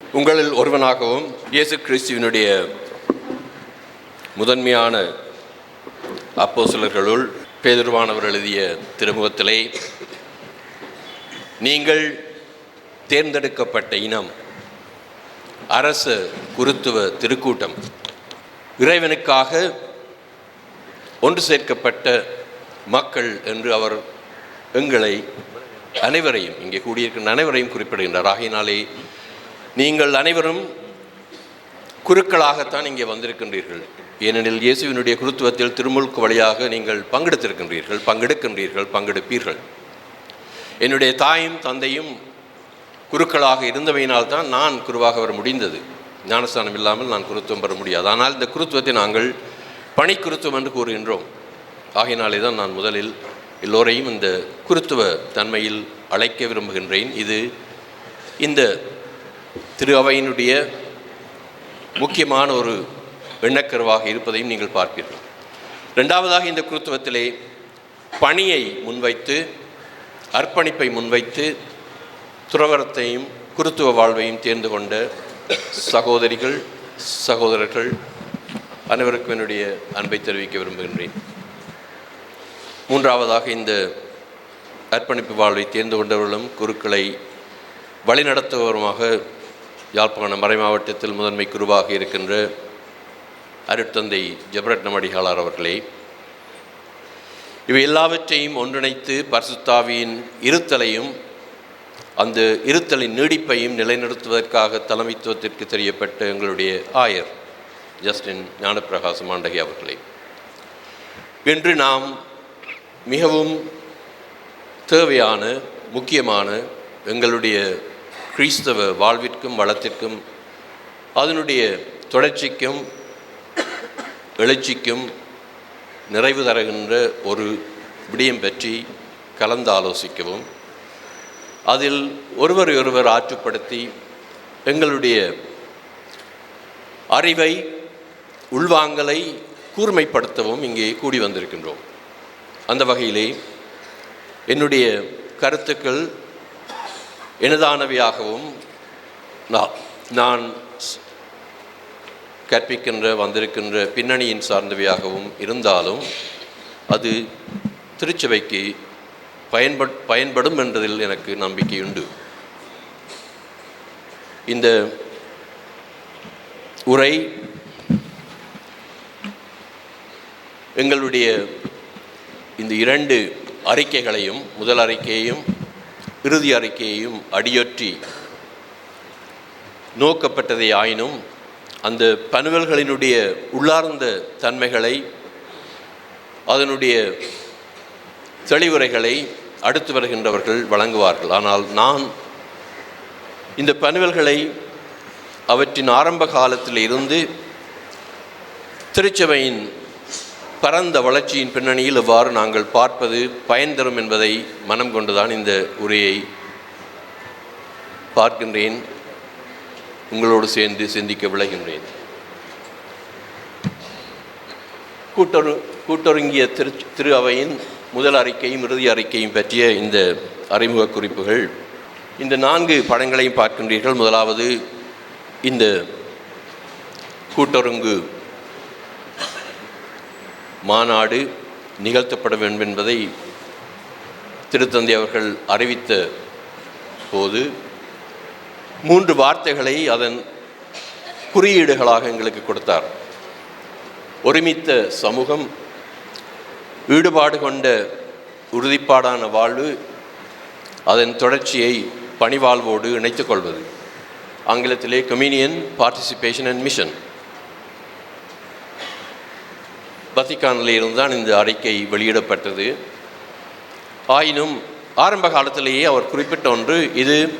உங்களில் ஒருவனாகவும் இயேசு கிறிஸ்துவினுடைய முதன்மையான அப்போஸ்தலர்களுள் பேதுருவானவர் எழுதிய திருமுகத்திலே நீங்கள் தேர்ந்தெடுக்கப்பட்ட இனம் அரச குருத்துவ திருக்கூட்டம் இறைவனுக்காக ஒன்று சேர்க்கப்பட்ட மக்கள் என்று அவர் எங்களை அனைவரையும் இங்கே கூடியிருக்கின்ற அனைவரையும் குறிப்பிடுகின்றார். ஆகையினாலே நீங்கள் அனைவரும் குருக்களாகத்தான் இங்கே வந்திருக்கின்றீர்கள். ஏனெனில் இயேசுவினுடைய குருத்துவத்தில் திருமுழுக்கு வழியாக நீங்கள் பங்கெடுத்திருக்கின்றீர்கள் பங்கெடுக்கின்றீர்கள் பங்கெடுப்பீர்கள். என்னுடைய தாயும் தந்தையும் குருக்களாக இருந்தவையினால் தான் நான் குருவாக வர முடிந்தது. ஞானஸ்தானம் இல்லாமல் நான் குருத்துவம் பெற முடியாது. ஆனால் இந்த குருத்துவத்தை நாங்கள் பணி குருத்துவம் என்று கூறுகின்றோம். ஆகையினாலே தான் நான் முதலில் எல்லோரையும் இந்த குருத்துவ தன்மையில் அழைக்க விரும்புகின்றேன். இது இந்த திரு அவையினுடைய முக்கியமான ஒரு எண்ணக்கருவாக இருப்பதையும் நீங்கள் பார்ப்பீர்கள். ரெண்டாவதாக இந்த குருத்துவத்திலே பணியை முன்வைத்து அர்ப்பணிப்பை முன்வைத்து துறவரத்தையும் குருத்துவ வாழ்வையும் தேர்ந்து கொண்ட சகோதரிகள் சகோதரர்கள் அனைவருக்கும் என்னுடைய அன்பை தெரிவிக்க விரும்புகின்றேன். மூன்றாவதாக இந்த அர்ப்பணிப்பு வாழ்வை தேர்ந்து கொண்டவர்களும் குருக்களை வழிநடத்துபவருமாக யாழ்ப்பாணம் மறை மாவட்டத்தில் முதன்மை குருவாக இருக்கின்ற அருட்தந்தை ஜெபரட்னம் அடிகாளார் அவர்களே இவை எல்லாவற்றையும் ஒன்றிணைத்து பரிசுத்தாவியின் இருத்தலையும் அந்த இருத்தலின் நீடிப்பையும் நிலைநிறுத்துவதற்காக தலைமைத்துவத்திற்கு தெரியப்பட்ட எங்களுடைய ஆயர் ஜஸ்டின் ஞானப்பிரகாச மாண்டகி அவர்களே. இன்று நாம் மிகவும் தேவையான முக்கியமான எங்களுடைய கிறிஸ்தவ வாழ்விற்கும் வளத்திற்கும் அதனுடைய தொடர்ச்சிக்கும் எழுச்சிக்கும் நிறைவு தருகின்ற ஒரு விடயம் பற்றி கலந்து ஆலோசிக்கவும். அதில் ஒருவரை ஒருவர் ஆற்றுப்படுத்தி எங்களுடைய அறிவை உள்வாங்கலை கூர்மைப்படுத்தவும் இங்கே கூடி வந்திருக்கின்றோம். அந்த வகையிலே என்னுடைய கருத்துக்கள் எனதானவையாகவும் நான் நான் கற்பிக்கின்ற வந்திருக்கின்ற பின்னணியின் சார்ந்தவையாகவும் இருந்தாலும் அது திருச்சபைக்கு பயன்பட் பயன்படும் என்றதில் எனக்கு நம்பிக்கையுண்டு. இந்த உரை எங்களுடைய இந்த இரண்டு அறிக்கைகளையும் முதல் அறிக்கையையும் இறுதி அறிக்கையையும் அடியொற்றி நோக்கப்பட்டதை ஆயினும் அந்த பனுவல்களினுடைய உள்ளார்ந்த தன்மைகளை அதனுடைய தெளிவுரைகளை அடுத்து வருகின்றவர்கள் வழங்குவார்கள். ஆனால் நான் இந்த பனுவல்களை அவற்றின் ஆரம்ப காலத்தில் இருந்து திருச்சபையின் பரந்த வளர்ச்சியின் பின்னணியில் எவ்வாறு நாங்கள் பார்ப்பது பயன் தரும் என்பதை மனம் கொண்டுதான் இந்த உரையை பார்க்கின்றேன். உங்களோடு சேர்ந்து சிந்திக்க விளைகின்றேன். கூட்டொரு கூட்டொருங்கிய திரு திரு அவையின் முதல் அறிக்கையும் இறுதி அறிக்கையும் பற்றிய இந்த அறிமுக குறிப்புகள். இந்த நான்கு படங்களையும் பார்க்கின்றீர்கள். முதலாவது இந்த கூட்டொருங்கு மாநாடு நிகழ்த்தப்பட வேண்டும் என்பதை திருத்தந்தை அவர்கள் அறிவித்த போது மூன்று வார்த்தைகளை அதன் குறியீடுகளாக எங்களுக்கு கொடுத்தார். ஒருமித்த சமூகம் ஈடுபாடு கொண்ட உறுதிப்பாடான வாழ்வு அதன் தொடர்ச்சியை பணிவாழ்வோடு இணைத்துக் கொள்வது. ஆங்கிலத்திலே கம்யூனியன் பார்ட்டிசிபேஷன் அண்ட் மிஷன் வத்திக்கானில் இருந்தான் இந்த அறிக்கை வெளியிடப்பட்டது. ஆயினும் ஆரம்ப காலத்திலேயே அவர் குறிப்பிட்ட ஒன்று இது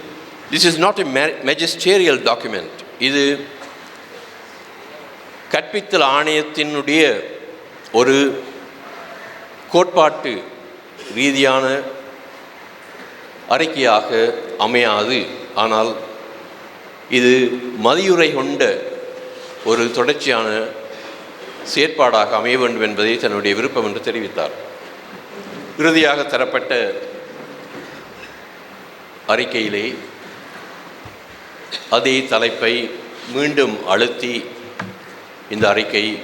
this is not a magisterial document இது கற்பித்தல் ஆணையத்தினுடைய ஒரு கோட்பாட்டு ரீதியான அறிக்கையாக அமையாது. ஆனால் இது மதியுரை கொண்ட ஒரு தொடர்ச்சியான செயற்பாடாக அமைய வேண்டும் என்பதை தன்னுடைய விருப்பம் என்று தெரிவித்தார். இறுதியாக தரப்பட்ட அறிக்கையிலே அதே தலைப்பை மீண்டும் அழுத்தி இந்த அறிக்கை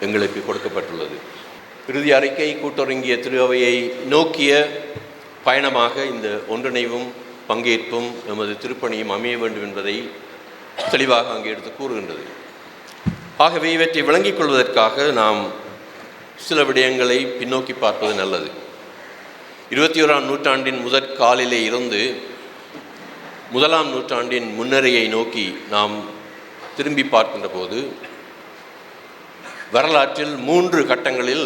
எங்களுக்கு கொடுக்கப்பட்டுள்ளது. இறுதி அறிக்கை கூட்டொருங்கிய திருவையை நோக்கிய பயணமாக இந்த ஒன்றிணைவும் பங்கேற்பும் எமது திருப்பணியும் அமைய வேண்டும் என்பதை தெளிவாக அங்கே எடுத்து கூறுகின்றது. ஆகவே இவற்றை விளங்கிக் கொள்வதற்காக நாம் சில விடயங்களை பின்னோக்கி பார்ப்பது நல்லது. இருபத்தி ஓராம் நூற்றாண்டின் முதற் காலிலே இருந்து முதலாம் நூற்றாண்டின் முன்னரையை நோக்கி நாம் திரும்பி பார்க்கின்ற போது வரலாற்றில் மூன்று கட்டங்களில்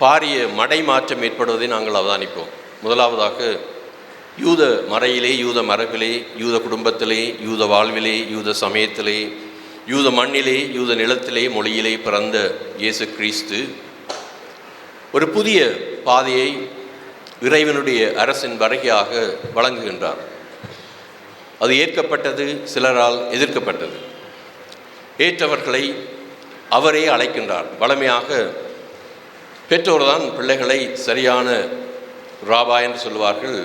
பாரிய மடை மாற்றம் ஏற்படுவதை நாங்கள் அவதானிப்போம். முதலாவதாக யூத மறையிலே யூத மரபிலே யூத குடும்பத்திலே யூத வாழ்விலே யூத சமயத்திலே யூத மண்ணிலே யூத நிலத்திலே மொழியிலே பிறந்த இயேசு கிறிஸ்து. ஒரு புதிய பாதையை இறைவனுடைய அரசின் வருகையாக வழங்குகின்றார். அது ஏற்கப்பட்டது சிலரால் எதிர்க்கப்பட்டது. ஏற்றவர்களை அவரே அழைக்கின்றார். வளமையாக பெற்றோர்தான் பிள்ளைகளை சரியான ராபா என்று சொல்வார்கள்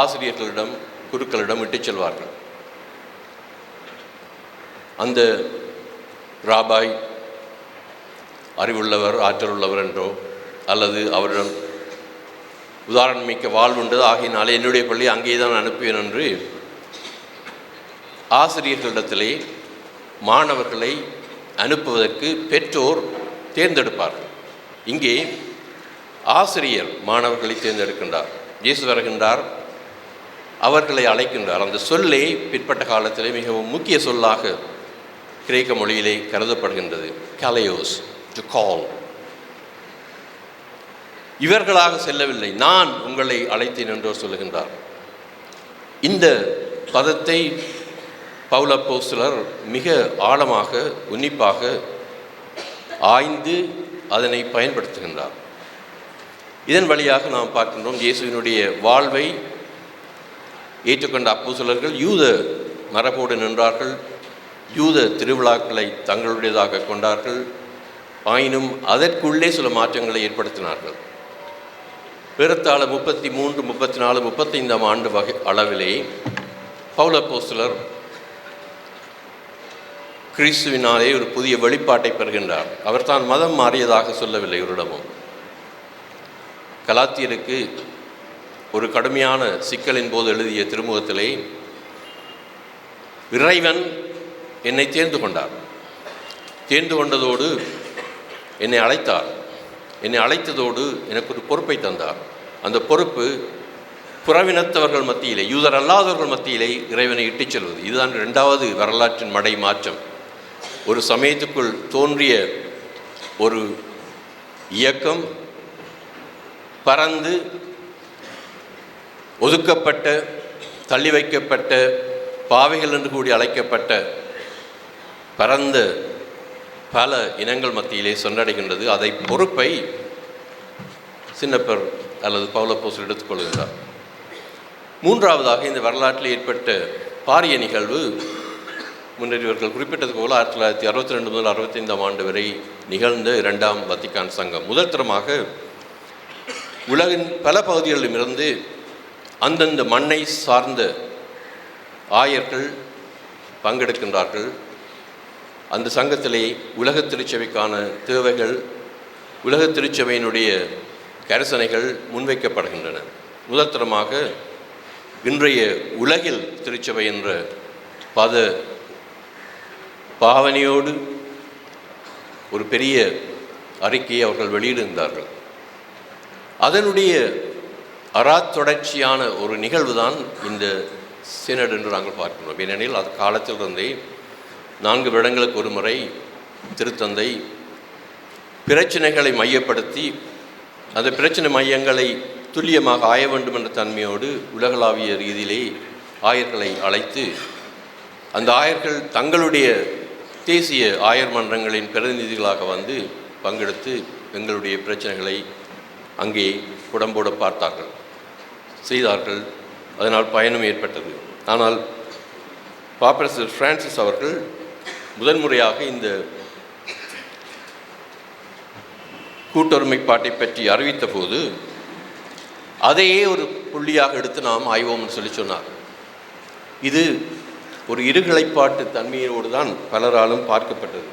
ஆசிரியர்களிடம் குருக்களிடம் விட்டுச் செல்வார்கள். அந்த ராபாய் அறிவுள்ளவர் ஆற்றல் உள்ளவர் என்றோ அல்லது அவரிடம் உதாரணமிக்க வாழ்வுண்டது ஆகியனாலே என்னுடைய பள்ளி அங்கே தான் அனுப்புவேன் என்று ஆசிரியர்களிடத்திலே மாணவர்களை அனுப்புவதற்கு பெற்றோர் தேர்ந்தெடுப்பார்கள் இங்கே ஆசிரியர் மாணவர்களை தேர்ந்தெடுக்கின்றார். இயேசு வருகின்றார். அவர்களை அழைக்கின்றார். அந்த சொல்லே பிற்பட்ட காலத்திலே மிகவும் முக்கிய சொல்லாக கிரேக்க மொழியிலே கருதப்படுகின்றது. கலையோஸ் டு கால் இவர்களாக செல்லவில்லை. நான் உங்களை அழைத்தேன் என்றோர் சொல்லுகின்றார். இந்த பதத்தை பௌலப்போஸ்தலர் மிக ஆழமாக உன்னிப்பாக ஆய்ந்து அதனை பயன்படுத்துகின்றார். இதன் வழியாக நாம் பார்க்கின்றோம் இயேசுவினுடைய வாழ்வை ஏற்றுக்கொண்ட அப்போஸ்தலர்கள் யூத மரபோடு நின்றார்கள். யூத திருவிழாக்களை தங்களுடையதாக கொண்டார்கள். ஆயினும் அதற்குள்ளே சில மாற்றங்களை ஏற்படுத்தினார்கள். பிறத்தாழ முப்பத்தி மூன்று முப்பத்தி நாலு முப்பத்தைந்தாம் ஆண்டு வகை அளவிலே பௌலப்போஸ்தலர் கிறிஸ்துவினாலே ஒரு புதிய வெளிப்பாட்டை பெறுகின்றார். அவர் தான் மதம் மாறியதாக சொல்லவில்லை ஒருடமும். கலாத்தியருக்கு ஒரு கடுமையான சிக்கலின் போது எழுதிய திருமுகத்திலே இறைவன் என்னை தேர்ந்து கொண்டார். தேர்ந்து கொண்டதோடு என்னை அழைத்தார். என்னை அழைத்ததோடு எனக்கு ஒரு பொறுப்பை தந்தார். அந்த பொறுப்பு புறவினத்தவர்கள் மத்தியிலே யூதர் அல்லாதவர்கள் மத்தியிலே இறைவனை இட்டுச் செல்வது. இதுதான் இரண்டாவது வரலாற்றின் மடை மாற்றம். ஒரு சமயத்துக்குள் தோன்றிய ஒரு இயக்கம் பறந்து ஒதுக்கப்பட்ட தள்ளி வைக்கப்பட்ட பாவைகள் என்று கூடி அழைக்கப்பட்ட பரந்த பல இனங்கள் மத்தியிலே சென்றடைகின்றது. அதை பொறுப்பை சின்னப்பர் அல்லது பவுலப்போசல் எடுத்துக்கொள்கின்றார். மூன்றாவதாக இந்த வரலாற்றில் ஏற்பட்ட பாரிய நிகழ்வு முன்னர் இவர்கள் குறிப்பிட்டது போல ஆயிரத்தி தொள்ளாயிரத்தி அறுபத்தி ரெண்டு முதல் அறுபத்தைந்தாம் ஆண்டு வரை நிகழ்ந்த இரண்டாம் வத்திக்கான் சங்கம். முதல் தரமாக உலகின் பல பகுதிகளிலுமிருந்து அந்தந்த மண்ணை சார்ந்த ஆயர்கள் பங்கெடுக்கின்றார்கள். அந்த சங்கத்திலே உலக திருச்சபைக்கான தேவைகள் உலக திருச்சபையினுடைய கரிசனைகள் முன்வைக்கப்படுகின்றன. முதற்தரமாக இன்றைய உலகில் திருச்சபை என்ற பத பாவனையோடு ஒரு பெரிய அறிக்கையை அவர்கள் வெளியிடுந்தார்கள் அதனுடைய அறாத்தொடர்ச்சியான ஒரு நிகழ்வு தான் இந்த சினட் என்று நாங்கள் பார்க்கிறோம். ஏனெனில் அது காலத்திலிருந்தே நான்கு வருடங்களுக்கு ஒரு முறை திருத்தந்தை பிரச்சனைகளை மையப்படுத்தி அந்த பிரச்சனை மையங்களை துல்லியமாக ஆய வேண்டும் என்ற தன்மையோடு உலகளாவிய ரீதியிலே ஆயர்களை அழைத்து அந்த ஆயர்கள் தங்களுடைய தேசிய ஆயர் மன்றங்களின் பிரதிநிதிகளாக வந்து பங்கெடுத்து எங்களுடைய பிரச்சனைகளை அங்கே உடம்போட பார்த்தார்கள் செய்தார்கள். அதனால் பயணம் ஏற்பட்டது. ஆனால் பாப்பரசர் பிரான்சிஸ் அவர்கள் முதன்முறையாக இந்த கூட்டொருமைப்பாட்டை பற்றி அறிவித்த போது அதையே ஒரு புள்ளியாக எடுத்து நாம் ஆய்வோம்னு சொல்லி சொன்னார். இது ஒரு இருகலைப்பாட்டு தன்மையோடு தான் பலராலும் பார்க்கப்பட்டது.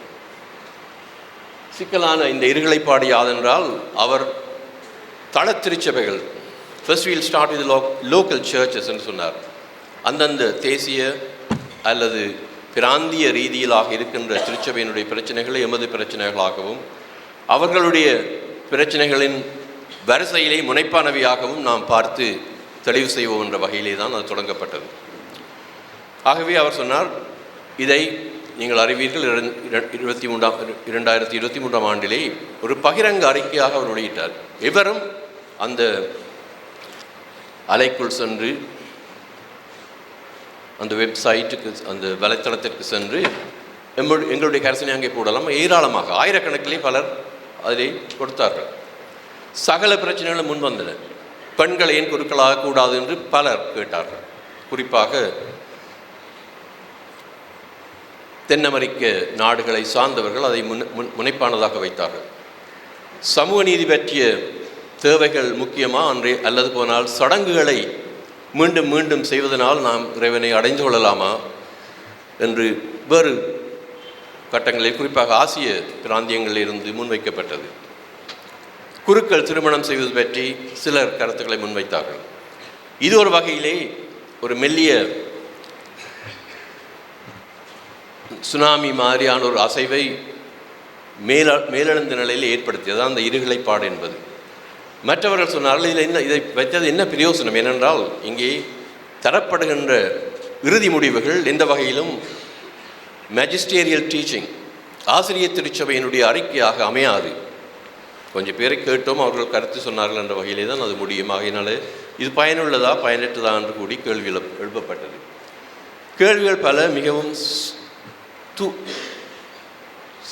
சிக்கலான இந்த இருகலைப்பாடு யாதென்றால் அவர் தள திருச்சபைகள் first will start with lo local churches என்று சொன்னார். அந்தந்த தேசிய அல்லது பிராந்திய ரீதியிலாக இருக்கின்ற திருச்சபையினுடைய பிரச்சனைகளை எமது பிரச்சனைகளாகவும் அவர்களுடைய பிரச்சனைகளின் வரிசையிலே முனைப்பானவையாகவும் நாம் பார்த்து தெளிவு செய்வோம் என்ற வகையிலே தான் அது தொடங்கப்பட்டது. ஆகவே அவர் சொன்னார் இதை நீங்கள் அறிவீர்கள் இருபத்தி மூன்றாம் இரண்டாயிரத்தி இருபத்தி மூன்றாம் ஆண்டிலே ஒரு பகிரங்க அறிக்கையாக அவர் வெளியிட்டார். எவரும் அந்த அலைக்குள் சென்று அந்த வெப்சைட்டுக்கு அந்த வலைத்தளத்திற்கு சென்று எம்மு- எங்களுடைய கரசனை அங்கே போடலாம் ஏராளமாக ஆயிரக்கணக்கிலே பலர் அதிலே கொடுத்தார்கள். சகல பிரச்சனைகளும் முன் பெண்களை ஏன் குருக்களாக கூடாது என்று பலர் கேட்டார்கள். குறிப்பாக தென் அமெரிக்க நாடுகளை சார்ந்தவர்கள் அதை முன் முன் முனைப்பானதாக வைத்தார்கள். சமூக நீதி பற்றிய தேவைகள் முக்கியமா அன்றே அல்லது போனால் சடங்குகளை மீண்டும் மீண்டும் செய்வதனால் நாம் இறைவனை அடைந்து கொள்ளலாமா என்று வேறு கட்டங்களில் குறிப்பாக ஆசிய பிராந்தியங்களில் இருந்து முன்வைக்கப்பட்டது. குருக்கள் திருமணம் செய்வது பற்றி சிலர் கருத்துக்களை முன்வைத்தார்கள். இது ஒரு வகையிலே ஒரு மெல்லிய சுனாமி மாதிரியான ஒரு அசைவை மேல மேலெழுந்த நிலையில் ஏற்படுத்தியது. அந்த இருகிலைப்பாடு என்பது. மற்றவர்கள் சொன்னார்கள் இதில் என்ன இதை வைத்தது என்ன பிரயோசனம் ஏனென்றால் இங்கே தரப்படுகின்ற இறுதி முடிவுகள் எந்த வகையிலும் மேஜிஸ்டேரியல் டீச்சிங் ஆசிரியர் திருச்சபையினுடைய அறிக்கையாக அமையாது. கொஞ்சம் பேரை கேட்டோம் அவர்கள் கருத்து சொன்னார்கள் என்ற வகையிலே தான் அது முடியும். ஆகையினால இது பயனுள்ளதா பயனற்றதா என்று கூடி கேள்வி எழுப்பப்பட்டது. கேள்விகள் பல மிகவும் து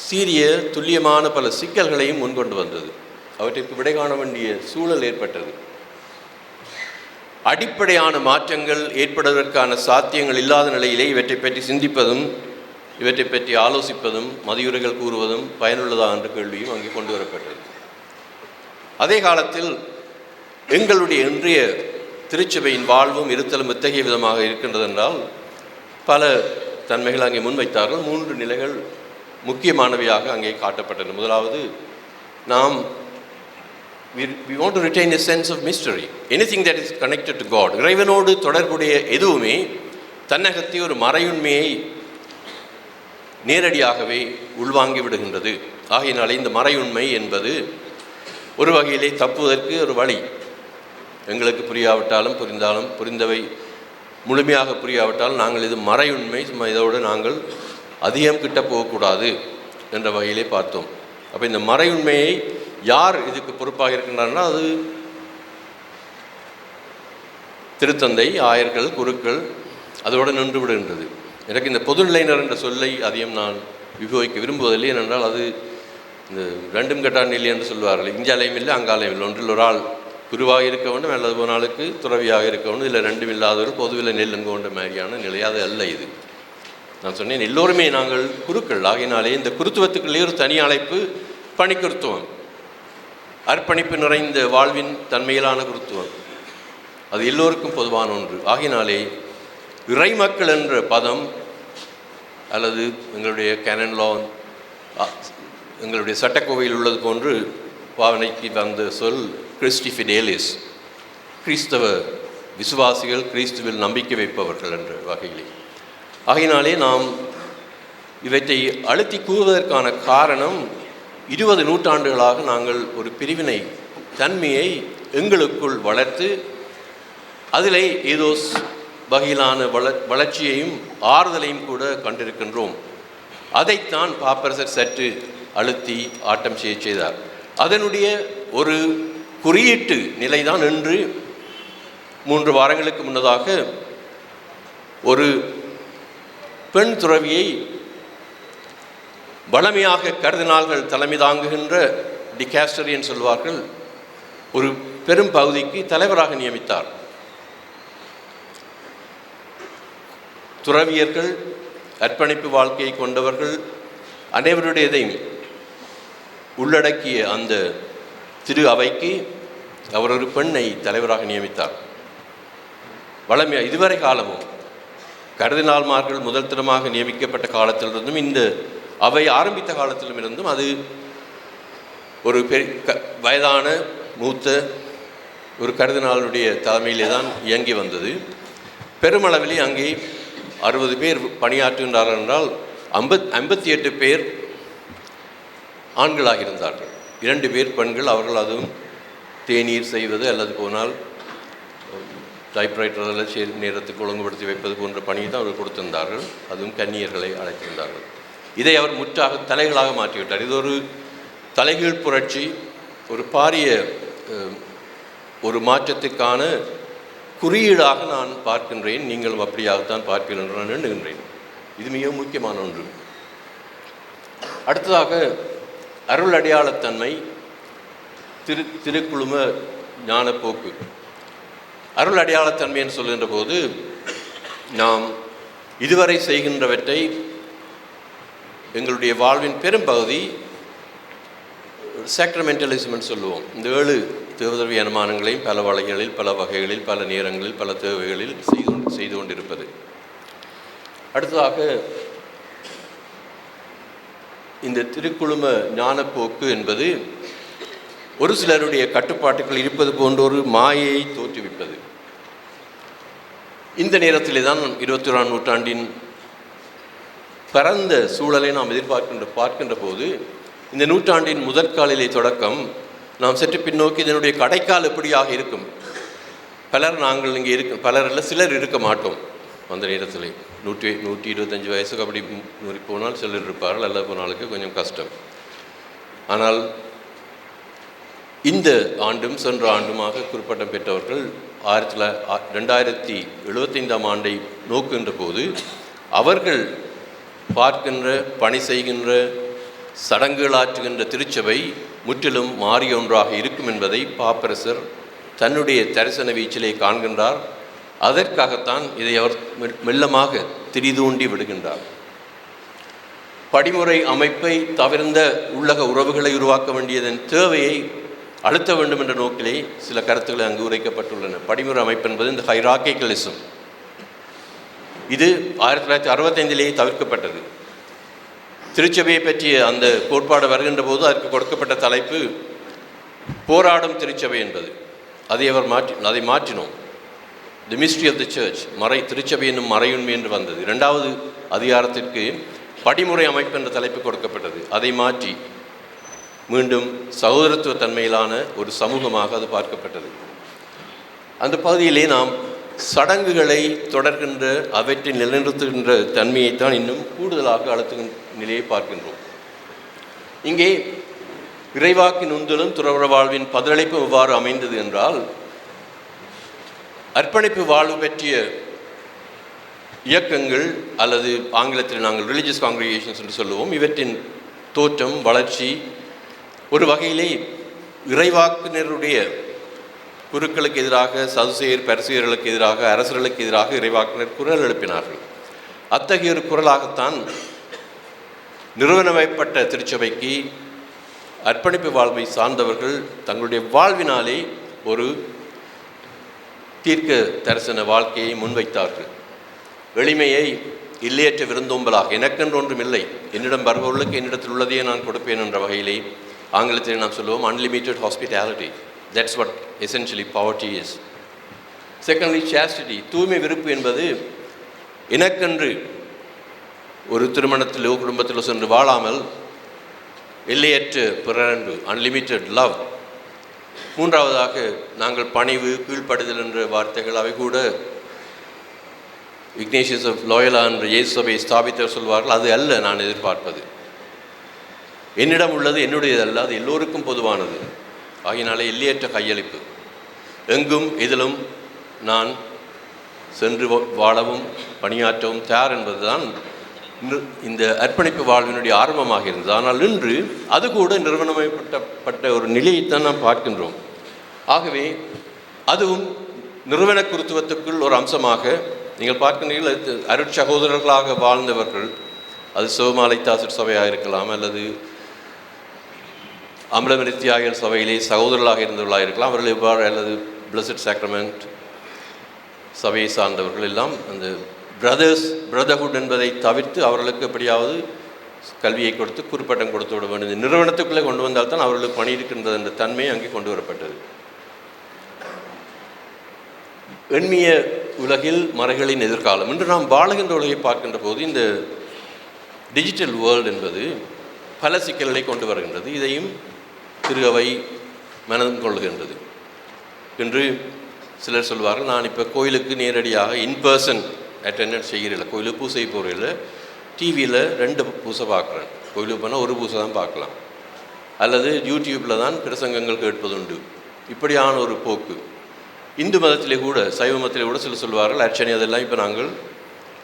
சீரிய துல்லியமான பல சிக்கல்களையும் முன்கொண்டு வந்தது. அவற்றிற்கு விடை காண வேண்டிய சூழல் ஏற்பட்டது. அடிப்படையான மாற்றங்கள் ஏற்படுவதற்கான சாத்தியங்கள் இல்லாத நிலையிலே இவற்றை பற்றி சிந்திப்பதும் இவற்றை பற்றி ஆலோசிப்பதும் மதியுரைகள் கூறுவதும் பயனுள்ளதா என்ற கேள்வியும் அங்கே கொண்டு வரப்பட்டது. அதே காலத்தில் எங்களுடைய இன்றைய திருச்சபையின் வாழ்வும் இருத்தலும் இத்தகைய விதமாக இருக்கின்றது என்றால் பல தன்மைகள் அங்கே முன்வைத்தார்கள். மூன்று நிலைகள் முக்கியமானவையாக அங்கே காட்டப்பட்டன. முதலாவது நாம் we, we want to retain a sense of mystery. Anything that is connected to god. இறைவனோடு தொடர்புடைய எதுவுமே தன்னகத்தை ஒரு மறையுண்மையை நேரடியாகவே உள்வாங்கி விடுகின்றது. ஆகையினாலே இந்த மறையுண்மை என்பது ஒரு வகையிலே தப்புவதற்கு ஒரு வழி. எங்களுக்கு புரியாவிட்டாலும் புரிந்தாலும் புரிந்தவை முழுமையாக புரியாவிட்டால் நாங்கள் இது மறையுண்மை சும்மா இதோடு நாங்கள் அதிகம் கிட்ட போகக்கூடாது என்ற வகையிலே பார்த்தோம். அப்போ இந்த மறையுண்மையை யார் இதுக்கு பொறுப்பாக இருக்கின்றார்னா அது திருத்தந்தை ஆயர்கள் குருக்கள் அதோடு நின்று விடுகின்றது. எனக்கு இந்த பொதுநிலையினர் என்ற சொல்லை அதிகம் நான் விபோகிக்க விரும்புவதில்லை. ஏனென்றால் அது இந்த ரெண்டும் கெட்டான் இல்லை என்று சொல்வார்கள். அலையும் இல்லை அங்காலயம் இல்லை. ஒன்றில் ஒரு ஆள் குருவாக இருக்க வேண்டும் அல்லது ஒரு நாளுக்கு துறவியாக இருக்க வேண்டும். இல்லை ரெண்டும் இல்லாதவர்கள் பொதுவில் நெல்லுங்க கொண்ட மாதிரியான நிலை அது அல்ல இது. நான் சொன்னேன் எல்லோருமே நாங்கள் குருக்கள். ஆகினாலே இந்த குருத்துவத்துக்குள்ளே ஒரு தனி அழைப்பு பணிக்குருத்துவம். அர்ப்பணிப்பு நிறைந்த வாழ்வின் தன்மையிலான குருத்துவம். அது எல்லோருக்கும் பொதுவான ஒன்று. ஆகினாலே இறைமக்கள் என்ற பதம் அல்லது எங்களுடைய கேனன் லா எங்களுடைய சட்டக்கோவையில் உள்ளது போன்று பாவனைக்கு வந்த சொல் கிறிஸ்டி ஃபிடேலிஸ். கிறிஸ்தவ விசுவாசிகள் கிறிஸ்துவில் நம்பிக்கை வைப்பவர்கள் என்ற வகையிலே. ஆகையினாலே நாம் இவற்றை அழுத்தி கூறுவதற்கான காரணம் இருபது நூற்றாண்டுகளாக நாங்கள் ஒரு பிரிவினை தன்மையை எங்களுக்குள் வளர்த்து அதிலே ஏதோ வகையிலான வள வளர்ச்சியையும் ஆறுதலையும் கூட கண்டிருக்கின்றோம். அதைத்தான் பாப்பரசர் சற்று அழுத்தி ஆட்டம் செய்ய செய்தார். அதனுடைய ஒரு குறியீட்டு நிலைதான் என்று மூன்று வாரங்களுக்கு முன்னதாக ஒரு பெண் துறவியை வளமையாக கருதினால்கள் தலைமை தாங்குகின்ற டிகாஸ்டரியன் சொல்வார்கள் ஒரு பெரும் பகுதிக்கு தலைவராக நியமித்தார். துறவியர்கள் அர்ப்பணிப்பு வாழ்க்கையை கொண்டவர்கள் அனைவருடையதையும் உள்ளடக்கிய அந்த திரு அவைக்கு அவர் ஒரு பெண்ணை தலைவராக நியமித்தார். வளமையா இதுவரை காலமும் கருதினால்மார்கள் முதல் தினமாக நியமிக்கப்பட்ட காலத்திலிருந்தும் இந்த அவை ஆரம்பித்த காலத்திலும் இருந்தும் அது ஒரு பெரிய க- வயதான மூத்த ஒரு கருதினாளுடைய தலைமையிலே தான் இயங்கி வந்தது. பெருமளவிலே அங்கே அறுபது பேர் பணியாற்றுகின்றார்கள் என்றால் ஐம்பத் ஐம்பத்தி எட்டு பேர் ஆண்களாக இருந்தார்கள். இரண்டு பேர் பெண்கள் அவர்கள் அதுவும் தேநீர் செய்வது அல்லது போனால் டைப்ரைட்டர் அதில் சே நேரத்துக்கு ஒழுங்குபடுத்தி வைப்பது போன்ற பணியை தான் அவர்கள் கொடுத்திருந்தார்கள். அதுவும் கன்னியர்களை அழைத்திருந்தார்கள். இதை அவர் முற்றாக தலைகளாக மாற்றிவிட்டார். இது ஒரு தலைகீழ் புரட்சி ஒரு பாரிய ஒரு மாற்றத்துக்கான குறியீடாக நான் பார்க்கின்றேன். நீங்களும் அப்படியாகத்தான் பார்ப்பீர்கள் என்று நான் எண்ணுகின்றேன். இது மிக முக்கியமான ஒன்று. அடுத்ததாக அருள் அடையாளத்தன்மை திரு திருக்குழும ஞானப்போக்கு. அருள் அடையாளத்தன்மை என்று சொல்கின்ற போது நாம் இதுவரை செய்கின்றவற்றை எங்களுடைய வாழ்வின் பெரும்பகுதி சேக்ரமெண்டலிசம்னு சொல்லுவோம். இந்த ஏழு தேவதவி அனுமானங்களையும் பல வகைகளில் பல வகைகளில் பல நேரங்களில் பல தேவைகளில் செய்து கொண்டு செய்து கொண்டிருப்பது. அடுத்ததாக இந்த திருக்குழும ஞானப்போக்கு என்பது ஒரு சிலருடைய கட்டுப்பாட்டுகள் இருப்பது போன்ற ஒரு மாயையை தோற்றுவிப்பது. இந்த நேரத்திலே தான் இருபத்தி ஓராம் நூற்றாண்டின் பரந்த சூழலை நாம் எதிர்பார்க்கின்ற பார்க்கின்ற போது இந்த நூற்றாண்டின் முதற்காலிலே தொடக்கம் நாம் சற்று பின்னோக்கி இதனுடைய கடைக்கால் எப்படியாக இருக்கும்? பலர் நாங்கள் இங்கே இருக்க பலர் இல்லை சிலர் இருக்க மாட்டோம். அந்த நேரத்தில். நூற்றி நூற்றி இருபத்தஞ்சி வயசுக்கு அப்படி நூறி போனால் சிலர் இருப்பார்கள் அல்ல போனாலுக்கு கொஞ்சம் கஷ்டம். ஆனால் இந்த ஆண்டும் சென்ற ஆண்டுமாக குறிப்பிட்டம் பெற்றவர்கள் ஆயிரத்தி தொள்ளாயிர ரெண்டாயிரத்தி எழுபத்தைந்தாம் ஆண்டை நோக்குகின்ற போது அவர்கள் பார்க்கின்ற பணி செய்கின்ற சடங்குகளாற்றுகின்ற திருச்சபை முற்றிலும் மாறிய ஒன்றாக இருக்கும் என்பதை பாப்பரசர் தன்னுடைய தரிசன வீச்சிலே காண்கின்றார். அதற்காகத்தான் இதை அவர் மெ- மெல்லமாக திரிதூண்டி விடுகின்றார். படிமுறை அமைப்பை தவிர்ந்த உள்ளக உறவுகளை உருவாக்க வேண்டியதன் தேவையை அழுத்த வேண்டும் என்ற நோக்கிலே சில கருத்துக்கள் அங்கு உரைக்கப்பட்டுள்ளன. படிமுறை அமைப்பு என்பது இந்த ஹைராக்கிக்கலிசம் இது ஆயிரத்தி தொள்ளாயிரத்தி அறுபத்தைந்திலேயே தவிர்க்கப்பட்டது. திருச்சபையை பற்றிய அந்த கோட்பாடு வருகின்ற போது அதற்கு கொடுக்கப்பட்ட தலைப்பு போராடும் திருச்சபை என்பது. அதை அவர் மாற்றி அதை மாற்றினோம். The mystery of the church மறை திருச்சபை என்னும் மறையுண்மை என்று வந்தது. இரண்டாவது அதிகாரத்திற்கு படிமுறை அமைப்பு என்ற தலைப்பு கொடுக்கப்பட்டது. அதை மாற்றி மீண்டும் சகோதரத்துவ தன்மையிலான ஒரு சமூகமாக அது பார்க்கப்பட்டது. அந்த பகுதியிலே நாம் சடங்குகளை தொடர்கின்ற அவற்றை நிலைநிறுத்துகின்ற தன்மையைத்தான் இன்னும் கூடுதலாக அழுத்துகின்ற நிலையை பார்க்கின்றோம். இங்கே இறைவாக்கின் உந்துதலும் துறவர வாழ்வின் பதிலளிப்பு எவ்வாறு அமைந்தது என்றால் அர்ப்பணிப்பு வாழ்வு பற்றிய இயக்கங்கள் அல்லது ஆங்கிலத்தில் நாங்கள் ரிலீஜியஸ் காங்கிரிகேஷன்ஸ் என்று சொல்லுவோம். இவற்றின் தோற்றம் வளர்ச்சி ஒரு வகையிலே இறைவாக்கினருடைய குருக்களுக்கு எதிராக சதுசேயர் பரிசெயர்களுக்கு எதிராக அரசர்களுக்கு எதிராக இறைவாக்கினர் குரல் எழுப்பினார்கள். அத்தகைய ஒரு குரலாகத்தான் நிறுவனமைப்பட்ட திருச்சபைக்கு அர்ப்பணிப்பு வாழ்வை சார்ந்தவர்கள் தங்களுடைய வாழ்வினாலே ஒரு தீர்க்க தரிசன வாழ்க்கையை முன்வைத்தார்கள். எளிமையை இல்லையற்ற விருந்தோம்பலாக எனக்கென்று ஒன்றும் இல்லை. என்னிடம் வருபவர்களுக்கு என்னிடத்தில் உள்ளதையே நான் கொடுப்பேன் என்ற வகையிலே ஆங்கிலத்தில் நாம் சொல்லுவோம் unlimited hospitality that's what essentially poverty is secondly chastity தூய்மை விருப்பு என்பது எனக்கென்று ஒரு திருமணத்திலோ குடும்பத்திலோ சென்று வாழாமல் இல்லையற்ற பிறரன்பு அன்லிமிட்டெட் லவ் மூன்றாவதாக நாங்கள் பணிவு கீழ்ப்படுதல் என்ற வார்த்தைகள் அவை கூட இக்னேஷியஸ் ஆஃப் லோயலா என்ற இயேசு சபையை ஸ்தாபித்தவர் சொல்வார்கள். அது அல்ல நான் எதிர்பார்ப்பது. என்னிடம் உள்ளது என்னுடையது அல்ல அது எல்லோருக்கும் பொதுவானது. ஆகினாலே எல்லையற்ற கையளிப்பு. எங்கும் இதிலும் நான் சென்று வாழவும் பணியாற்றவும் தயார் என்பதுதான் இந்த அர்ப்பணிப்பு வாழ்வினுடைய ஆரம்பமாக இருந்தது ஆனால் இன்று அது கூட நிறுவனமைப்பட்ட ஒரு நிலையைத்தான் நாம் பார்க்கின்றோம். ஆகவே அதுவும் நிறுவன குருத்துவத்துக்குள் ஒரு அம்சமாக நீங்கள் பார்க்கிறீர்கள் அருட்சகோதரர்களாக வாழ்ந்தவர்கள் அது சிவமாலை தாசர் சபையாக இருக்கலாம் அல்லது அமலமரி தியாகிகள் சபையிலே சகோதரர்களாக இருந்தவர்களாக இருக்கலாம் அவர்கள் எவ்வாறு அல்லது பிளஸட் சாக்ரமெண்ட் சபையை சார்ந்தவர்கள் எல்லாம் அந்த பிரதர்ஸ் பிரதர்ஹுட் என்பதை தவிர்த்து அவர்களுக்கு எப்படியாவது கல்வியை கொடுத்து குறிப்பட்டம் கொடுத்து விட வேண்டும். நிறுவனத்துக்குள்ளே கொண்டு வந்தால்தான் அவர்களுக்கு பணி இருக்கின்றது என்ற தன்மை அங்கே கொண்டு வரப்பட்டது. எண்மிய உலகில் மறைகளின் எதிர்காலம் இன்று நாம் வாழுகின்ற உலகை பார்க்கின்ற போது இந்த டிஜிட்டல் வேர்ல்டு என்பது பல சிக்கல்களை கொண்டு வருகின்றது. இதையும் திரு அவை மனதும் கொள்கின்றது என்று சிலர் சொல்வார்கள் நான் இப்போ கோயிலுக்கு நேரடியாக இன் பர்சன் அட்டெண்டன்ஸ் செய்கிறதில்ல கோயிலுக்கு பூசை போகிறதில்ல டிவியில் ரெண்டு பூசை பார்க்குறேன் கோயிலுக்கு போனால் ஒரு பூசை தான் பார்க்கலாம் அல்லது யூடியூப்பில் தான் பிரசங்கங்கள் கேட்பதுண்டு. இப்படியான ஒரு போக்கு. இந்து மதத்திலே கூட சைவ மதத்திலே கூட சில சொல்வார்கள் அர்ச்சனை அதெல்லாம் இப்போ நாங்கள்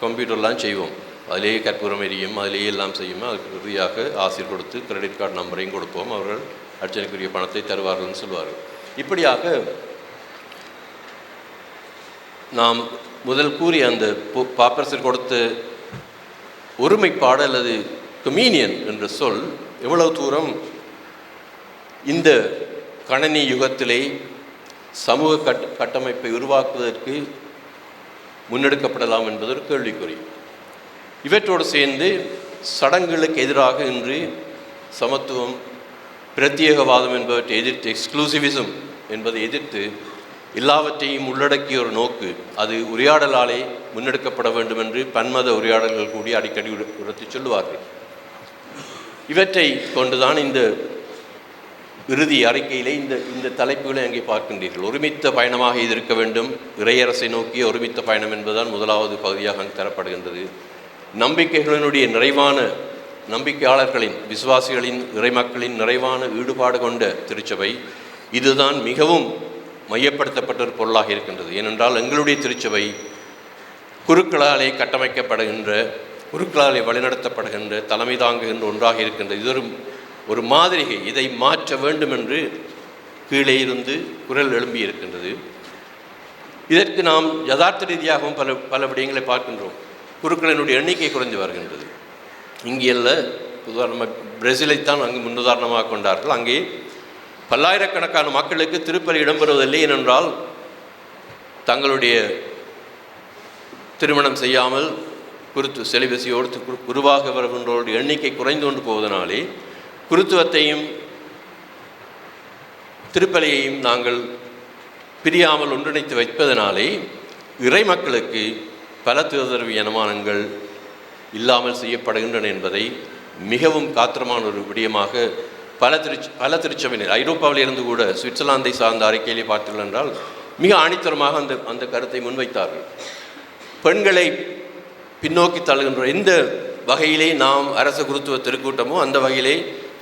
கம்ப்யூட்டர்லாம் செய்வோம். அதிலேயே கற்பூரம் எரியும் அதிலேயே எல்லாம் செய்யும். அதுக்கு இறுதியாக ஆசிர் கொடுத்து கிரெடிட் கார்டு நம்பரையும் கொடுப்போம். அவர்கள் அர்ச்சனைக்குரிய பணத்தை தருவார்கள்னு சொல்வார்கள். இப்படியாக நாம் முதல் கூறிய அந்த பாப்பரசர் கொடுத்த ஒருமைப்பாடு அல்லது கமீனியன் என்ற சொல் எவ்வளவு தூரம் இந்த கணனி யுகத்திலே சமூக கட் கட்டமைப்பை உருவாக்குவதற்கு முன்னெடுக்கப்படலாம் என்பது ஒரு கேள்விக்குறி. இவற்றோடு சேர்ந்து சடங்குகளுக்கு எதிராக இன்று சமத்துவம் பிரத்யேகவாதம் என்பவற்றை எதிர்த்து எக்ஸ்க்ளூசிவிசம் என்பதை எதிர்த்து எல்லாவற்றையும் உள்ளடக்கிய ஒரு நோக்கு. அது உரையாடலாலே முன்னெடுக்கப்பட வேண்டும் என்று பன்மத உரையாடல்கள் கூடி அடிக்கடி உரத்தி சொல்லுவார்கள். இவற்றை கொண்டுதான் இந்த இறுதி அறிக்கையிலே இந்த இந்த தலைப்புகளை அங்கே பார்க்கின்றீர்கள். ஒருமித்த பயணமாக இது இருக்க வேண்டும். இறையரசை நோக்கிய ஒருமித்த பயணம் என்பதுதான் முதலாவது பகுதியாக அங்கு தரப்படுகின்றது. நம்பிக்கைகளினுடைய நிறைவான நம்பிக்கையாளர்களின் விசுவாசிகளின் இறைமக்களின் நிறைவான ஈடுபாடு கொண்ட திருச்சபை இதுதான் மிகவும் மையப்படுத்தப்பட்ட ஒரு பொருளாக இருக்கின்றது. ஏனென்றால் எங்களுடைய திருச்சபை குருக்களாலே கட்டமைக்கப்படுகின்ற குருக்களாலே வழிநடத்தப்படுகின்ற தலைமை தாங்குகின்ற ஒன்றாக இருக்கின்றது. இது ஒரு ஒரு மாதிரிகை இதை மாற்ற வேண்டும் என்று கீழே இருந்து குரல் எழும்பி இருக்கின்றது. இதற்கு நாம் யதார்த்த ரீதியாகவும் பல பல விடயங்களை பார்க்கின்றோம். குருக்களினுடைய எண்ணிக்கை குறைந்து வருகின்றது. இங்கேயல்ல உதாரணமாக பிரேசிலைத்தான் அங்கு முன்னுதாரணமாக கொண்டார்கள். அங்கே பல்லாயிரக்கணக்கான மக்களுக்கு திருப்பலி இடம்பெறுவதில்லை ஏனென்றால் தங்களுடைய திருமணம் செய்யாமல் குருத்து செலிபசியோடு குருவாக வருகின்றோருடைய எண்ணிக்கை குறைந்து கொண்டு போவதனாலே குருத்துவத்தையும் திருப்பலியையும் நாங்கள் பிரியாமல் ஒன்றிணைத்து வைப்பதனாலே இறை மக்களுக்கு பல துதரவு அனுமானங்கள் இல்லாமல் செய்யப்படுகின்றன என்பதை மிகவும் காத்திரமான ஒரு விடயமாக பல திருச்சி பல திருச்சபையினர் ஐரோப்பாவில் இருந்து கூட சுவிட்சர்லாந்தை சார்ந்த அறிக்கையிலே பார்த்தீர்கள் என்றால் மிக ஆணித்தரமாக அந்த அந்த கருத்தை முன்வைத்தார்கள். பெண்களை பின்னோக்கி தள்ளுகின்ற எந்த வகையிலே நாம் அரச குருத்துவ திருக்கூட்டமோ அந்த வகையிலே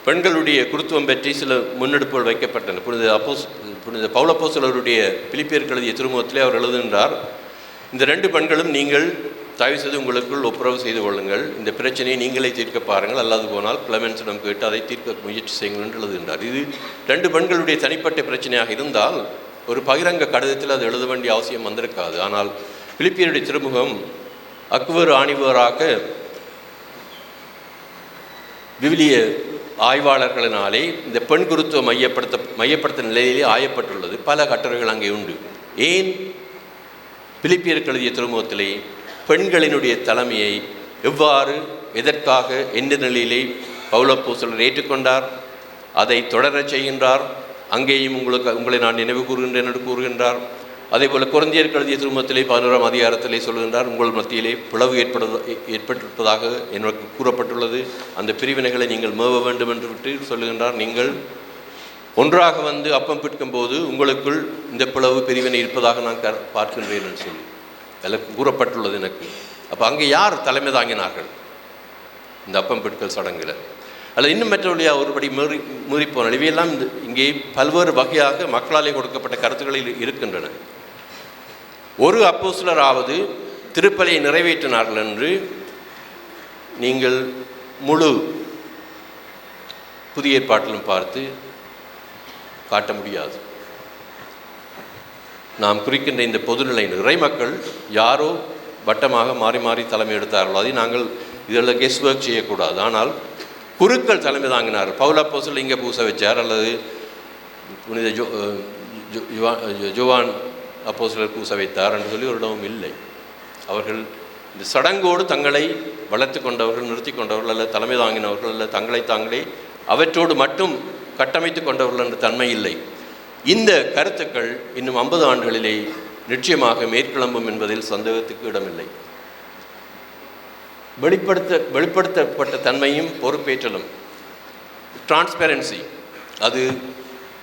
பெண்களுடைய குருத்துவம் பற்றி சில முன்னெடுப்புகள் வைக்கப்பட்டன. புனித அப்போஸ் புனித பௌலப்போசலருடைய பிலிப்பியர் எழுதிய திருமுகத்திலே அவர் எழுதுகின்றார் இந்த ரெண்டு பெண்களும் நீங்கள் தயவு செய்து உங்களுக்குள் ஒப்புரவு செய்து கொள்ளுங்கள். இந்த பிரச்சனையை நீங்களே தீர்க்க பாருங்கள். அல்லாது போனால் கிளமென்ஸிடம் கேட்டு அதை தீர்க்க முயற்சி செய்யுங்கள் என்று எழுதுகின்றார். இது ரெண்டு பெண்களுடைய தனிப்பட்ட பிரச்சனையாக இருந்தால் ஒரு பகிரங்க கடிதத்தில் அது எழுத வேண்டிய அவசியம் வந்திருக்காது. ஆனால் பிலிப்பியருடைய திருமுகம் அக்பர் ஆணிவராக விவிலிய ஆய்வாளர்களினாலே இந்த பெண் குருத்துவ மையப்படுத்த மையப்படுத்த நிலையிலே ஆயப்பட்டுள்ளது. பல கட்டுரைகள் அங்கே உண்டு. ஏன்? பிலிப்பியர் எழுதிய திருமுகத்திலே பெண்களினுடைய தலைமையை எவ்வாறு எதற்காக எந்த நிலையிலே பௌலப்பூசலர் ஏற்றுக்கொண்டார்? அதை தொடரச் செய்கின்றார். அங்கேயும் உங்களுக்கு உங்களை நான் நினைவு கூறுகின்றேன் என்று கூறுகின்றார். அதே போல் குழந்தையருக்கு கழுதிய திருமத்திலே பதினோராம் அதிகாரத்திலே சொல்கின்றார் உங்கள் மத்தியிலே பிளவு ஏற்படுவ ஏற்பட்டிருப்பதாக எனக்கு கூறப்பட்டுள்ளது. அந்த பிரிவினைகளை நீங்கள் மேவ வேண்டும் என்று விட்டு சொல்லுகின்றார். நீங்கள் ஒன்றாக வந்து அப்பம் பிற்கும்போது உங்களுக்குள் இந்த பிளவு பிரிவினை இருப்பதாக நான் க பார்க்கின்றேன் என்று சொல்லி. அதில் கூறப்பட்டுள்ளது எனக்கு. அப்போ அங்கே யார் தலைமை தாங்கினார்கள்? இந்த அப்பம் பிற்கல் சடங்கில். அல்லது இன்னும் மற்ற ஒருபடி மீறி மீறிப்போனால் இவையெல்லாம் இங்கே பல்வேறு வகையாக மக்களாலே கொடுக்கப்பட்ட கருத்துக்களில் இருக்கின்றன. ஒரு அப்போஸ்லராவது திருப்பலியை நிறைவேற்றினார்கள் என்று நீங்கள் முழு புதிய ஏற்பாட்டிலும் பார்த்து காட்ட முடியாது. நாம் குறிக்கின்ற இந்த பொதுநிலை நிறை மக்கள் யாரோ வட்டமாக மாறி மாறி தலைமை எடுத்தார்களோ அதை நாங்கள் இதில் கெஸ் ஒர்க் செய்யக்கூடாது. ஆனால் குருக்கள் தலைமை தாங்கினார் பவுலப்போசல் இங்கே பூச வச்சார் அல்லது புனித ஜோ ஜோவான் அப்போ சிலர் அப்போஸ்லர் வைத்தார் என்று சொல்லி ஒரு இடமும் இல்லை. அவர்கள் இந்த சடங்கோடு தங்களை வளர்த்து கொண்டவர்கள் நிறுத்தி கொண்டவர்கள் அல்ல தலைமை தாங்கினவர்கள் அல்ல தங்களை தாங்களே அவற்றோடு மட்டும் கட்டமைத்து கொண்டவர்கள் என்ற தன்மை இல்லை. இந்த கருத்துக்கள் இன்னும் ஐம்பது ஆண்டுகளிலே நிச்சயமாக மேற்கிளம்பும் என்பதில் சந்தேகத்துக்கு இடமில்லை. வெளிப்படுத்த வெளிப்படுத்தப்பட்ட தன்மையும் பொறுப்பேற்றலும். டிரான்ஸ்பெரன்சி அது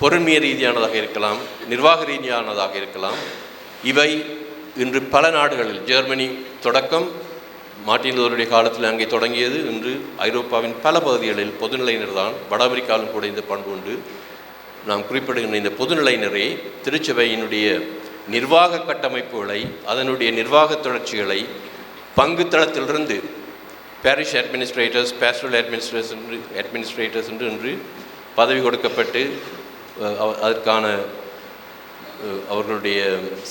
பொருண்மைய ரீதியானதாக இருக்கலாம் நிர்வாக ரீதியானதாக இருக்கலாம். இவை இன்று பல நாடுகளில் ஜெர்மனி தொடக்கம் மார்ட்டின் லூதருடைய காலத்தில் அங்கே தொடங்கியது இன்று ஐரோப்பாவின் பல பகுதிகளில் பொதுநிலையினர் தான் வட அமெரிக்காவிலும் கூட இந்த பண்பு உண்டு. நாம் குறிப்பிடுகின்ற இந்த பொதுநிலையினரே திருச்சபையினுடைய நிர்வாக கட்டமைப்புகளை அதனுடைய நிர்வாக தொடர்ச்சிகளை பங்கு தளத்திலிருந்து பாரிஷ் அட்மினிஸ்ட்ரேட்டர்ஸ் பேஸ்ட்ரல் அட்மினிஸ்ட்ரேட்டர்ஸ் என்று அட்மினிஸ்ட்ரேட்டர்ஸ் என்று இன்று பதவி கொடுக்கப்பட்டு அதற்கான அவர்களுடைய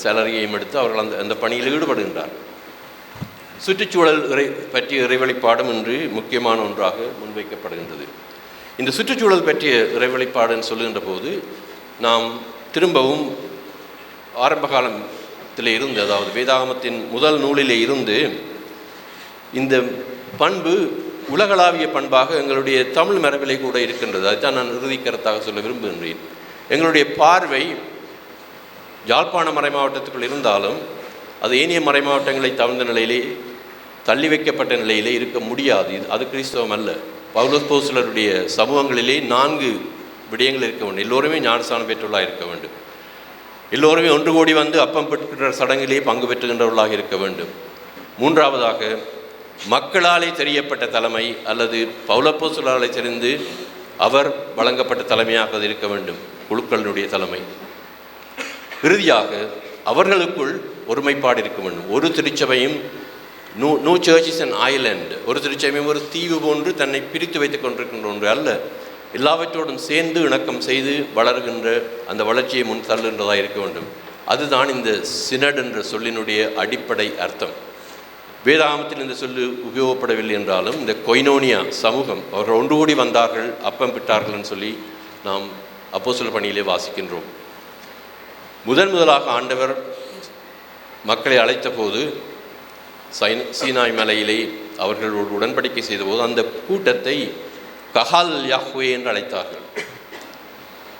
சேலரியையும் எடுத்து அவர்கள் அந்த அந்த பணியில் ஈடுபடுகின்றார். சுற்றுச்சூழல் இறை பற்றிய இறைவழிப்பாடும் இன்று முக்கியமான ஒன்றாக முன்வைக்கப்படுகின்றது. இந்த சுற்றுச்சூழல் பற்றிய இறைவழிப்பாடுன்னு சொல்லுகின்ற போது நாம் திரும்பவும் ஆரம்ப காலத்திலே இருந்து அதாவது வேதாகமத்தின் முதல் நூலிலே இருந்து இந்த பண்பு உலகளாவிய பண்பாக எங்களுடைய தமிழ் மரபிலே கூட இருக்கின்றது. அதுதான் நான் இறுதி கருத்தாக சொல்ல விரும்புகின்றேன். எங்களுடைய பார்வை யாழ்ப்பாண மறை மாவட்டத்துக்குள் இருந்தாலும் அது ஏனைய மறை மாவட்டங்களை தவிர்ந்த நிலையிலே தள்ளி வைக்கப்பட்ட நிலையிலே இருக்க முடியாது. இது அது கிறிஸ்தவம் அல்ல. பவுலஸ் போஸ்லருடைய சமூகங்களிலே நான்கு விடயங்கள் இருக்க வேண்டும். எல்லோருமே ஞானஸ்தானம் பெற்றுள்ளாக இருக்க வேண்டும். எல்லோருமே ஒன்று கூடி வந்து அப்பம் பெற்றுகின்ற சடங்கிலே பங்கு பெற்றுகின்றவர்களாக இருக்க வேண்டும். மூன்றாவதாக மக்களாலே தெரியப்பட்ட தலைமை அல்லது பௌலப்போசுலாலே தெரிந்து அவர் வழங்கப்பட்ட தலைமையாக இருக்க வேண்டும். குழுக்களினுடைய தலைமை. இறுதியாக அவர்களுக்குள் ஒருமைப்பாடு இருக்க வேண்டும். ஒரு திருச்சபையும் நூ நூ சர்ச்சஸ் அண்ட் ஐலண்ட் ஒரு திருச்சபையும் ஒரு தீவு போன்று தன்னை பிரித்து வைத்துக் கொண்டிருக்கின்ற ஒன்று அல்ல. எல்லாவற்றோடும் சேர்ந்து இணக்கம் செய்து வளர்கின்ற அந்த வளர்ச்சியை முன் தள்ளுகின்றதாக இருக்க வேண்டும். அதுதான் இந்த சினட் என்ற சொல்லினுடைய அடிப்படை அர்த்தம். வேதாகமத்தில் இந்த சொல்லு உபயோகப்படவில்லை என்றாலும் இந்த கொய்னோனியா சமூகம் அவர்கள் ஒன்று கூடி வந்தார்கள் அப்பம் விட்டார்கள்னு சொல்லி நாம் அப்போஸ்தல பணியிலே வாசிக்கின்றோம். முதன் முதலாக ஆண்டவர் மக்களை அழைத்த போது சீனாய் மலையிலே அவர்கள் உடன்படிக்கை செய்தபோது அந்த கூட்டத்தை கஹால் யாஹ்வே என்று அழைத்தார்கள்.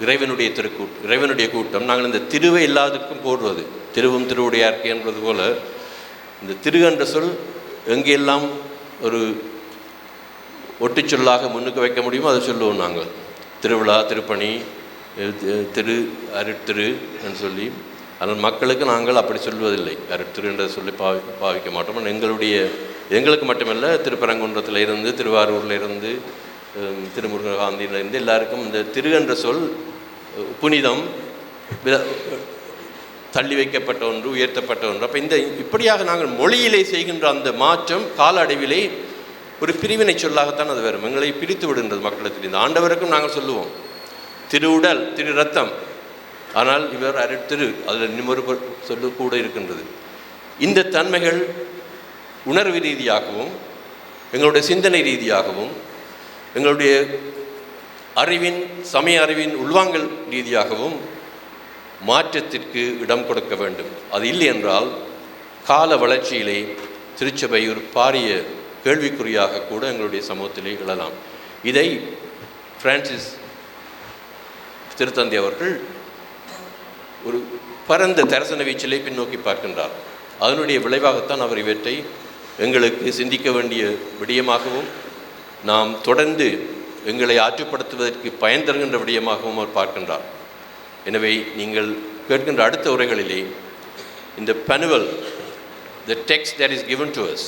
இறைவனுடைய திருக்கூட் இறைவனுடைய கூட்டம். நாங்கள் இந்த திருவை எல்லாத்துக்கும் போடுவது திருவும் திருவுடையார்க்கு என்பது போல. இந்த திரு என்ற சொல் எங்கெல்லாம் ஒரு ஒட்டுச்சொல்லாக முன்னுக்கு வைக்க முடியுமோ அதை சொல்லுவோம் நாங்கள். திருவிழா திருப்பணி திரு அருட்திரு என்று சொல்லி ஆனால் மக்களுக்கு நாங்கள் அப்படி சொல்வதில்லை. அருட்திரு என்ற சொல்லி பாவி பாவிக்க மாட்டோம். எங்களுடைய எங்களுக்கு மட்டுமல்ல திருப்பரங்குன்றத்தில் இருந்து திருவாரூரில் இருந்து திருமுருகாந்தியிலிருந்து இருந்து எல்லாருக்கும் இந்த திரு என்ற சொல் புனிதம் தள்ளி வைக்கப்பட்ட ஒன்று உயர்த்தப்பட்ட ஒன்று. அப்போ இந்த இப்படியாக நாங்கள் மொழியிலே செய்கின்ற அந்த மாற்றம் கால அடைவிலே ஒரு பிரிவினை சொல்லாகத்தான் அது வரும். எங்களை பிரித்து விடுகின்றது மக்களிடத்தில் இந்த ஆண்டவருக்கும் நாங்கள் சொல்லுவோம். திரு உடல் திரு ரத்தம் ஆனால் இவர் அருட்திரு அதில் இன்னொரு சொல்லு கூட இருக்கின்றது. இந்த தன்மைகள் உணர்வு ரீதியாகவும் எங்களுடைய சிந்தனை ரீதியாகவும் எங்களுடைய அறிவின் சமய அறிவின் உள்வாங்கல் ரீதியாகவும் மாற்றத்திற்கு இடம் கொடுக்க வேண்டும். அது இல்லை என்றால் கால வளர்ச்சியிலே திருச்சபை ஒரு பாரிய கேள்விக்குறியாக கூட எங்களுடைய சமூகத்திலே எழலாம் இதை பிரான்சிஸ் திருத்தந்தை அவர்கள் ஒரு பரந்த தரிசன வீச்சிலே பின்னோக்கி பார்க்கின்றார். அதனுடைய விளைவாகத்தான் அவர் இவற்றை எங்களுக்கு சிந்திக்க வேண்டிய விடயமாகவும் நாம் தொடர்ந்து எங்களை ஆற்றுப்படுத்துவதற்கு பயன் தருகின்ற விடயமாகவும் அவர் பார்க்கின்றார். எனவே நீங்கள் கேட்கின்ற அடுத்த உரைகளிலே இந்த பனுவல் the text that is given to us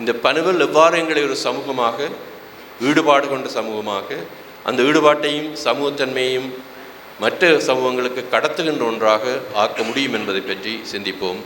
இந்த பனுவல் எவ்வாறு எங்களை ஒரு சமூகமாக ஈடுபாடு கொண்ட சமூகமாக அந்த ஈடுபாட்டையும் சமூகத்தன்மையையும் மற்ற சமூகங்களுக்கு கடத்துகின்ற ஒன்றாக ஆக்க முடியும் என்பதை பற்றி சிந்திப்போம்.